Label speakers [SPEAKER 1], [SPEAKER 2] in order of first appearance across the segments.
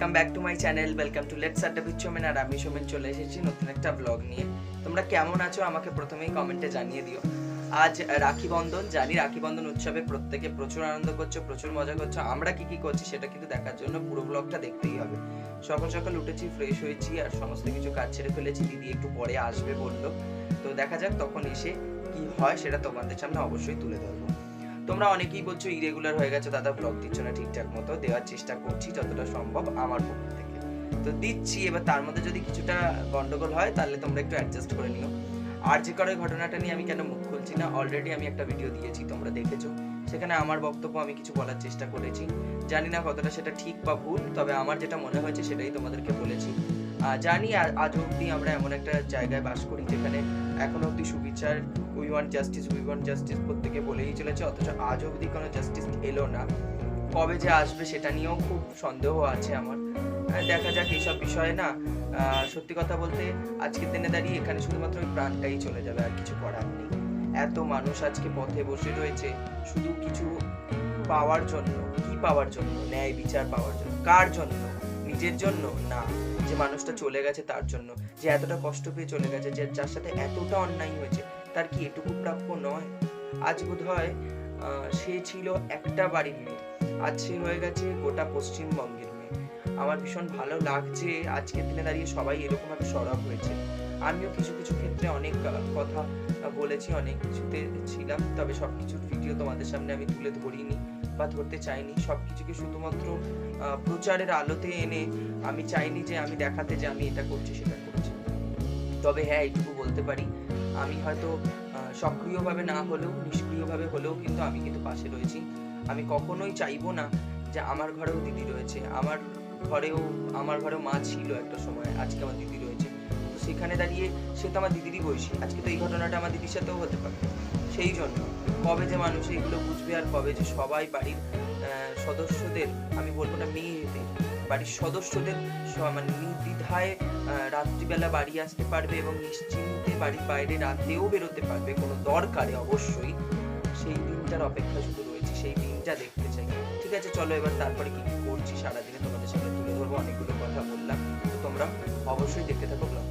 [SPEAKER 1] Welcome back to my channel welcome to let's আড্ডা beach Somen আর আমি সোমেন চলে এসেছি নতুন একটা ব্লগ নিয়ে। তোমরা কেমন আছো? আমাকে প্রথমেই কমেন্টে জানিয়ে দিও। আজ রাখি বন্ধন, জানি রাখি বন্ধন উৎসবে প্রত্যেকে প্রচুর আনন্দ করছ, প্রচুর মজা করছ। আমরা কি কি করছি সেটা কিন্তু দেখার জন্য পুরো ব্লগটা দেখতেই হবে। সকাল সকাল উঠেছি ফ্রেশ হয়েছি আর সমস্ত কিছু কাজ ছেড়ে ফেলেছি। দিদি একটু পরে আসবে বলল। তো দেখা যাক তখন এসে কি হয় সেটা তোমাদের সামনে অবশ্যই তুলে ধরবো। তোমরা অনেকেই বলছো ইরেগুলার হয়ে গেছে, দাদা ব্লগ দিচ্ছ না ঠিকঠাক মতো, দেওয়ার চেষ্টা করছি যতটা সম্ভব আমার পক্ষ থেকে। তো দিচ্ছি, এবার তার মধ্যে যদি কিছুটা গন্ডগোল হয়, তাহলে তোমরা একটু অ্যাডজাস্ট করে নিও। আর যে করে ঘটনাটা নিয়ে আমি কেন মুখ খুলছি না অলরেডি আমি একটা ভিডিও দিয়েছি, তোমরা দেখেছ। সেখানে আমার বক্তব্য আমি কিছু বলার চেষ্টা করেছি। জানি না কতটা সেটা ঠিক বা ভুল, তবে আমার যেটা মনে হয়েছে সেটাই তোমাদেরকে বলেছি। জানি আজ অব্দি আমরা এমন একটা জায়গায় বাস করি যেখানে এখনও অবধি সুবিচার we want justice we want justice প্রত্যেকে বলেই চলেছে, অথচ আজ অবধি কোনো জাস্টিস এলো না। কবে যে আসবে সেটা নিয়েও খুব সন্দেহ আছে আমার। দেখা যাক এইসব বিষয়ে না সত্যি কথা বলতে আজকের দিনে দাঁড়িয়ে এখানে শুধুমাত্র ওই প্রাণটাই চলে যাবে, আর কিছু করার নেই। এত মানুষ আজকে পথে বসে রয়েছে, শুধু কিছু পাওয়ার জন্য, কি পাওয়ার জন্য? ন্যায় বিচার পাওয়ার জন্য। কার জন্য? নিজের জন্য? না। যে মানুষটা চলে গেছে তার জন্য, যে এতটা কষ্ট পেয়ে চলে গেছে, যে যার সাথে এতটা অন্যায় হয়েছে, তার কি এটুকু প্রাপ্য নয়? আজ বোধ হয় সে ছিল একটা বাড়ির মেয়ে। আজ সে হয়ে গেছে গোটা পশ্চিমবঙ্গের মেয়ে। আমার ভীষণ ভালো লাগছে আজকের দিনে দাঁড়িয়ে সবাই এরকম এরকমভাবে সরব হয়েছে। আমিও কিছু কিছু ক্ষেত্রে অনেক কথা বলেছি, অনেক কিছুতে ছিলাম, তবে সব কিছুর ভিডিও তোমাদের সামনে আমি তুলে ধরিনি। বা ধরতে চাইনি। সব কিছুকে শুধুমাত্র প্রচারের আলোতে এনে আমি চাইনি যে আমি দেখাতে যে আমি এটা করছি, সেটা করছি। তবে হ্যাঁ এইটুকু বলতে পারি। আমি হয়তো সক্রিয়ভাবে না হলেও, নিষ্ক্রিয়ভাবে হলেও কিন্তু আমি কিন্তু পাশে রয়েছি। আমি কখনোই চাইব না যে আমার ঘরেও দিদি রয়েছে। আমার ঘরেও আমার ঘরেও মা ছিল একটা সময়, আজকে আমার দিদি রয়েছে। সেখানে দাঁড়িয়ে সে তো আমার দিদিরই বয়সী। আজকে তো এই ঘটনাটা আমার দিদির সাথেও হতে পারে। সেই জন্য কবে যে মানুষ এগুলো বুঝবে আর কবে যে সবাই বাড়ির সদস্যদের, আমি বলব না মেয়েদের, বাড়ির সদস্যদের মানে নির্দ্বিধায় রাত্রিবেলা বাড়ি আসতে পারবে এবং নিশ্চিন্তে বাড়ির বাইরে রাতেও বেরোতে পারবে কোনো দরকারে অবশ্যই। সেই দিনটার অপেক্ষা শুধু রয়েছে, সেই দিনটা দেখতে চাই। ঠিক আছে, চলো এবার তারপরে কি কি করছি সারাদিনে তোমাদের সামনে তুলে ধরবো, অনেকগুলো কথা বললাম। তো তোমরা অবশ্যই দেখতে থাকো ব্লগ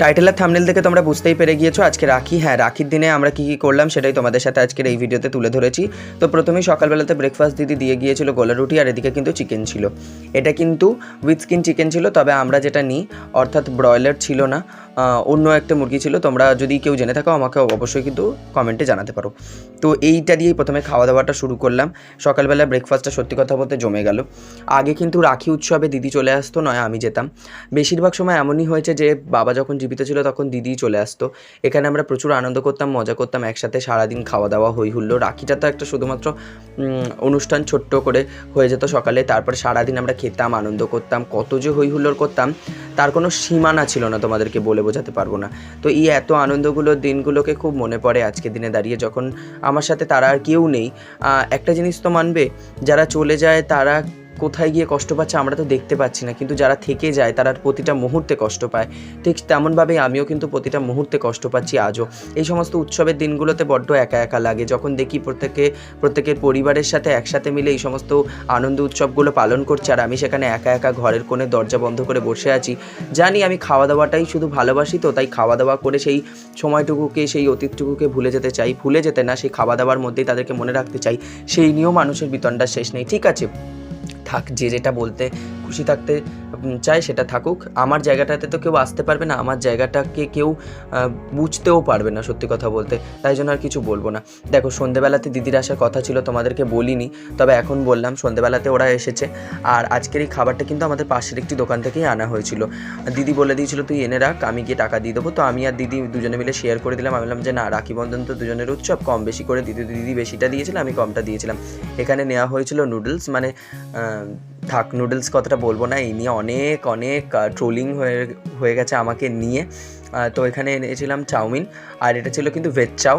[SPEAKER 1] টাইটেল আর থামনেল দেখে তোমরা বুঝতেই পেরে গিয়েছো। আজকে রাখি হ্যাঁ রাখির দিনে আমরা কী কী করলাম সেটাই তোমাদের সাথে আজকের এই ভিডিওতে তুলে ধরেছি। তো প্রথমেই সকালবেলাতে ব্রেকফাস্ট দিদি দিয়ে গিয়েছিল গোলা রুটি আর এদিকে কিন্তু চিকেন ছিল। এটা কিন্তু উইথ স্কিন চিকেন ছিল, তবে আমরা যেটা নিই, অর্থাৎ ব্রয়লার ছিল না। অন্য একটা মুরগি ছিল, তোমরা যদি কেউ জেনে থাকো, আমাকে অবশ্যই কিন্তু কমেন্টে জানাতে পারো। তো এইটা দিয়েই প্রথমে খাওয়া দাওয়াটা শুরু করলাম। সকালবেলা ব্রেকফাস্টটা সত্যি কথা বলতে জমে গেল। আগে কিন্তু রাখি উৎসবে দিদি চলে আসতো, নয় আমি যেতাম। বেশিরভাগ সময় এমনই হয়েছে যে, বাবা যখন জীবিত ছিল তখন দিদিই চলে আসতো। এখানে আমরা প্রচুর আনন্দ করতাম, মজা করতাম, একসাথে সারাদিন খাওয়া দাওয়া হই হুল্লো রাখিটা তো একটা শুধুমাত্র অনুষ্ঠান ছোট্ট করে হয়ে যেত সকালে। তারপর সারাদিন আমরা খেতাম, আনন্দ করতাম, কত যে হই হুল্লোড় করতাম। তার কোনো সীমানা ছিল না, তোমাদেরকে বলে বোঝাতে পারব না। তো এই এত আনন্দগুলো দিনগুলোকে খুব মনে পড়ে আজকে দিনে দাঁড়িয়ে, যখন আমার সাথে তারা আর কেউ নেই। একটা জিনিস তো মানবে, যারা চলে যায় তারা কোথায় গিয়ে কষ্ট পাচ্ছে আমরা তো দেখতে পাচ্ছি না। কিন্তু যারা থেকে যায়, তারা প্রতিটা মুহূর্তে কষ্ট পায়। ঠিক তেমনভাবেই আমিও কিন্তু প্রতিটা মুহূর্তে কষ্ট পাচ্ছি আজও। এই সমস্ত উৎসবের দিনগুলোতে বড্ড একা একা লাগে। যখন দেখি প্রত্যেকে, প্রত্যেকের পরিবারের সাথে একসাথে মিলে এই সমস্ত আনন্দ উৎসবগুলো পালন করছে আর আমি সেখানে একা একা ঘরের কোণে দরজা বন্ধ করে বসে আছি। জানি আমি খাওয়া দাওয়াটাই শুধু ভালোবাসি তো, তাই খাওয়া দাওয়া করে সেই সময়টুকুকে, সেই অতীতটুকুকে ভুলে যেতে চাই। ভুলে যেতে না, সেই খাওয়া দাওয়ার মধ্যেই তাদেরকে মনে রাখতে চাই। সেই নিয়েও মানুষের বিতণ্ডার শেষ নেই। ঠিক আছে? থাক যে যেটা বলতে খুশি থাকতে চায় সেটা থাকুক। আমার জায়গাটাতে তো কেউ আসতে পারবে না, আমার জায়গাটাকে কেউ বুঝতেও পারবে না সত্যি কথা বলতে। তাই জন্য আর কিছু বলব না। দেখো, সন্ধেবেলাতে দিদির আসার কথা ছিল, তোমাদেরকে বলিনি। তবে এখন বললাম, সন্ধেবেলাতে ওরা এসেছে। আর আজকের এই খাবারটা কিন্তু আমাদের পাশের একটি দোকান থেকেই আনা হয়েছিল। দিদি বলে দিয়েছিল, তুই এনে রাখ, আমি গিয়ে টাকা দিয়ে দেবো। তো আমি আর দিদি দুজনে মিলে শেয়ার করে দিলাম। আমি বললাম যে, না, রাখি বন্ধন তো দুজনের উৎসব, কম বেশি করে দিদি দিদি বেশিটা দিয়েছিল, আমি কমটা দিয়েছিলাম। এখানে নেওয়া হয়েছিল নুডলস মানে থাক নুডলস কথাটা বলব না, এই নিয়ে অনেক অনেক ট্রোলিং হয়ে হয়ে গেছে আমাকে নিয়ে। তো এখানে এনেছিলাম চাউমিন, আর এটা ছিল কিন্তু ভেজ চাউ।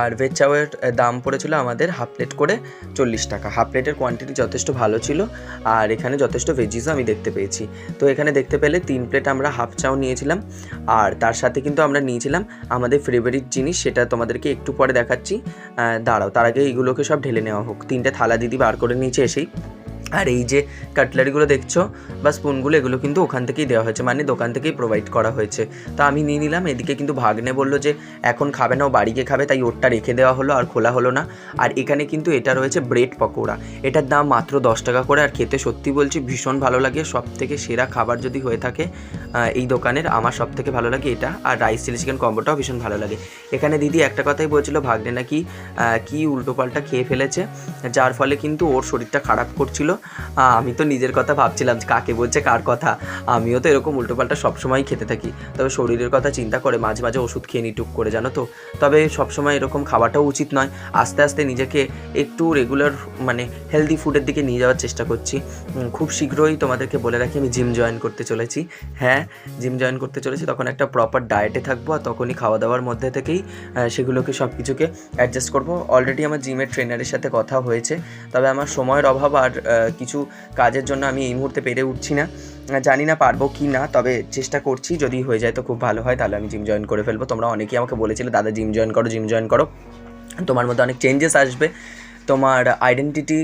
[SPEAKER 1] আর ভেজ চাউয়ের দাম পড়েছিল আমাদের হাফ প্লেট করে চল্লিশ টাকা। হাফ প্লেটের কোয়ান্টিটি যথেষ্ট ভালো ছিল, আর এখানে যথেষ্ট ভেজিসও আমি দেখতে পেয়েছি। তো এখানে দেখতে পেলে তিন প্লেট আমরা হাফ চাউ নিয়েছিলাম, আর তার সাথে কিন্তু আমরা নিয়েছিলাম আমাদের ফেভারিট জিনিস, সেটা তোমাদেরকে একটু পরে দেখাচ্ছি। দাঁড়াও, তার আগে এইগুলোকে সব ঢেলে নেওয়া হোক। তিনটে থালা দিদি বার করে নিচে এসেই। আর এই যে কাটলারিগুলো দেখছ বা স্পুনগুলো এগুলো কিন্তু ওখান থেকেই দেওয়া হয়েছে মানে দোকান থেকেই প্রোভাইড করা হয়েছে। তা আমি নিয়ে নিলাম, এদিকে কিন্তু ভাগ্নে বলল যে এখন খাবে না, ও বাড়িকে খাবে, তাই ওরটা রেখে দেওয়া হলো আর খোলা হলো না। আর এখানে কিন্তু এটা রয়েছে ব্রেড পকোড়া। এটার দাম মাত্র দশ টাকা করে, আর খেতে সত্যি বলছি ভীষণ ভালো লাগে সব থেকে সেরা খাবার যদি হয়ে থাকে এই দোকানের আমার সব থেকে ভালো লাগে এটা। আর রাইস চিলি চিকেন কম্বোটাও ভীষণ ভালো লাগে। এখানে দিদি একটা কথাই বলছিল, ভাগ্নে নাকি কি উল্টোপাল্টা খেয়ে ফেলেছে? যার ফলে কিন্তু ওর শরীরটা খারাপ করছিল। আমি তো নিজের কথা ভাবছিলাম কাকে বলছে, কার কথা। আমিও তো এরকম উল্টোপাল্টা সবসময় খেতে থাকি। তবে শরীরের কথা চিন্তা করে মাঝে মাঝে ওষুধ খেয়ে নিই টুক করে, জানো তো। তবে সবসময় এরকম খাওয়াটাও উচিত নয়। আস্তে আস্তে নিজেকে একটু রেগুলার মানে হেলদি ফুডের দিকে নিয়ে যাওয়ার চেষ্টা করছি। খুব শীঘ্রই তোমাদেরকে বলে রাখি, আমি জিম জয়েন করতে চলেছি। হ্যাঁ জিম জয়েন করতে চলেছি, তখন একটা প্রপার ডায়েটে থাকব আর তখনই খাওয়া দাওয়ার মধ্যে থেকেই সেগুলোকে সব কিছুকে অ্যাডজাস্ট করব। অলরেডি আমার জিমের ট্রেনারের সাথে কথা হয়েছে, তবে আমার সময়ের অভাব আর কিছু কাজের জন্য আমি এই মুহূর্তে পেরে উঠছি না। জানি না পারব কি না, তবে চেষ্টা করছি, যদি হয়ে যায় তো খুব ভালো হয়, তাহলে আমি জিম জয়েন করে ফেলব। তোমরা অনেকেই আমাকে বলেছিলে, দাদা জিম জয়েন করো জিম জয়েন করো। তোমার মধ্যে অনেক চেঞ্জেস আসবে। তোমার আইডেন্টিটি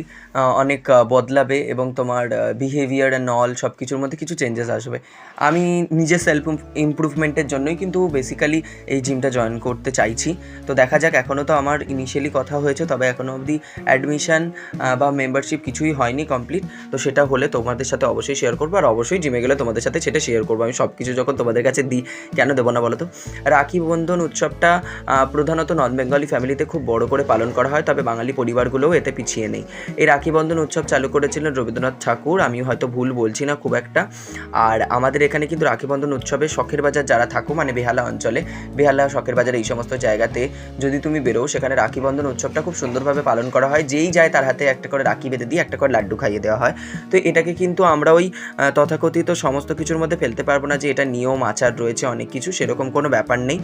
[SPEAKER 1] অনেক বদলাবে এবং তোমার বিহেভিয়ার অ্যান্ড অল সব কিছুর মধ্যে কিছু চেঞ্জেস আসবে। আমি নিজের সেলফ ইমপ্রুভমেন্টের জন্যই কিন্তু বেসিক্যালি এই জিমটা জয়েন করতে চাইছি। তো দেখা যাক এখনও তো আমার ইনিশিয়ালি কথা হয়েছে, তবে এখনও অবধি অ্যাডমিশন বা মেম্বারশিপ কিছুই হয়নি কমপ্লিট তো সেটা হলে তোমাদের সাথে অবশ্যই শেয়ার করব, আর অবশ্যই জিমে গেলে তোমাদের সাথে সেটা শেয়ার করব। আমি সব কিছু যখন তোমাদের কাছে দিই, কেন দেবো না বলো তো? রাখি বন্ধন উৎসবটা প্রধানত নন বেঙ্গলি ফ্যামিলিতে খুব বড় করে পালন করা হয়, তবে বাঙালি পরিবারগুলোও এতে পিছিয়ে নেই। এই রাখি বন্ধন উৎসব চালু করেছিলেন রবীন্দ্রনাথ ঠাকুর। আমি হয়তো ভুল বলছি না খুব একটা। আর আমাদের এখানে কিন্তু রাখি বন্ধন উৎসবে শখের বাজার যারা থাকো মানে বেহালা অঞ্চলে, বেহালা শখের বাজার এই সমস্ত জায়গাতে যদি তুমি বেরো সেখানে রাখি বন্ধন উৎসবটা খুব সুন্দরভাবে পালন করা হয়। যেই যায় তার হাতে একটা করে রাখি বেঁধে দিয়ে একটা করে লাড্ডু খাইয়ে দেওয়া হয়। তো এটাকে কিন্তু আমরা ওই তথাকথিত সমস্ত কিছুর মধ্যে ফেলতে পারব না যে এটা নিয়ম, আচার রয়েছে, অনেক কিছু, সেরকম কোনো ব্যাপার নেই।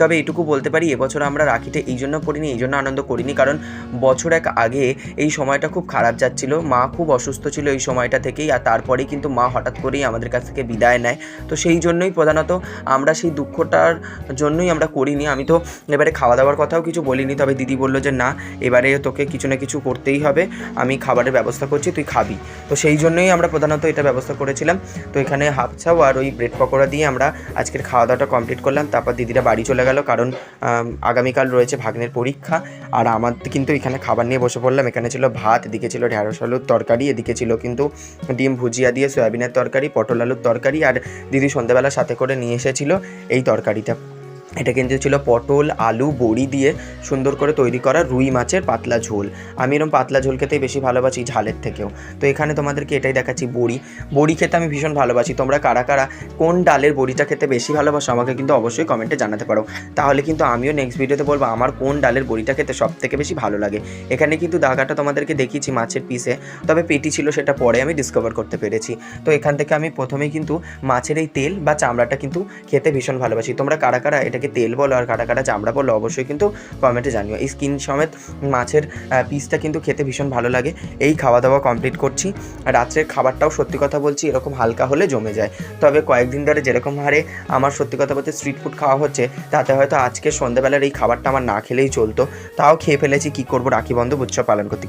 [SPEAKER 1] তবে এইটুকু বলতে পারি, এবছর আমরা রাখিটা এই জন্য করিনি এই জন্য আনন্দ করিনি। কারণ বছর এক আগে এই সময়টা খুব খারাপ যাচ্ছিল। মা খুব অসুস্থ ছিল এই সময়টা থেকেই আর তারপরেই কিন্তু মা হঠাৎ করেই আমাদের কাছ থেকে বিদায় নেয়। তো সেই জন্যই প্রধানত আমরা সেই দুঃখটার জন্যই আমরা করিনি। আমি তো এবারে খাওয়া দাওয়ার কথাও কিছু বলিনি, তবে দিদি বলল যে, না, এবারে তোকে কিছু না কিছু করতেই হবে। আমি খাবারের ব্যবস্থা করছি, তুই খাবি। তো সেই জন্যই আমরা প্রধানত এটা ব্যবস্থা করেছিলাম। তো এখানে হাফ ছাও আর ওই ব্রেড পকোড়া দিয়ে আমরা আজকের খাওয়া দাওয়াটা কমপ্লিট করলাম। তারপর দিদিরা বাড়ি চলে গেল, কারণ আগামীকাল রয়েছে ভাগ্নের পরীক্ষা। আর আমার কিন্তু এখানে খাবার নিয়ে বসে পড়লাম। এখানে ছিল ভাত, এদিকে ছিল ঢ্যাঁড়স আলুর তরকারি, এদিকে ছিল কিন্তু ডিম ভুজিয়া দিয়ে সয়াবিনের তরকারি, পটল আলুর তরকারি আর দিদি সন্ধ্যাবেলা সাথে করে নিয়ে এসেছিল এই তরকারিটা। এটা কিন্তু ছিল পটল, আলু, বড়ি দিয়ে সুন্দর করে তৈরি করা রুই মাছের পাতলা ঝোল। আমি এরকম পাতলা ঝোল খেতেই বেশি ভালোবাসি ঝালের থেকেও। তো এখানে তোমাদেরকে এটাই দেখাচ্ছি, বড়ি। বড়ি খেতে আমি ভীষণ ভালোবাসি। তোমরা কারা কারা কোন ডালের বড়িটা খেতে বেশি ভালোবাসো আমাকে কিন্তু অবশ্যই কমেন্টে জানাতে পারো। তাহলে কিন্তু আমিও নেক্সট ভিডিওতে বলব আমার কোন ডালের বড়িটা খেতে সব থেকে বেশি ভালো লাগে। এখানে কিন্তু দাগাটা তোমাদেরকে দেখিয়েছি মাছের পিসে তবে পেটি ছিল সেটা পরে আমি ডিসকভার করতে পেরেছি। তো এখান থেকে আমি প্রথমেই কিন্তু মাছের এই তেল বা চামড়াটা কিন্তু খেতে ভীষণ ভালোবাসি। তোমরা কারা কারা এটাকে তেল বলো আর কাটা কাটা চামড়া বলো, অবশ্যই কিন্তু কমেন্টে জানিও। এই স্কিন সমেত মাছের পিসটা কিন্তু খেতে ভীষণ ভালো লাগে। এই খাওয়া দাওয়া কমপ্লিট করছি রাত্রের খাবারটাও সত্যি কথা বলছি, এরকম হালকা হলে জমে যায়। তবে কয়েকদিন ধরে যেরকম হারে আমার সত্যি কথা বলতে স্ট্রিট ফুড খাওয়া হচ্ছে, তাতে হয়তো আজকে সন্ধ্যাবেলার এই খাবারটা আমার না খেলেই চলতো। তাও খেয়ে ফেলেছি, কী করব? রাখি বন্ধ, উৎসব পালন করতে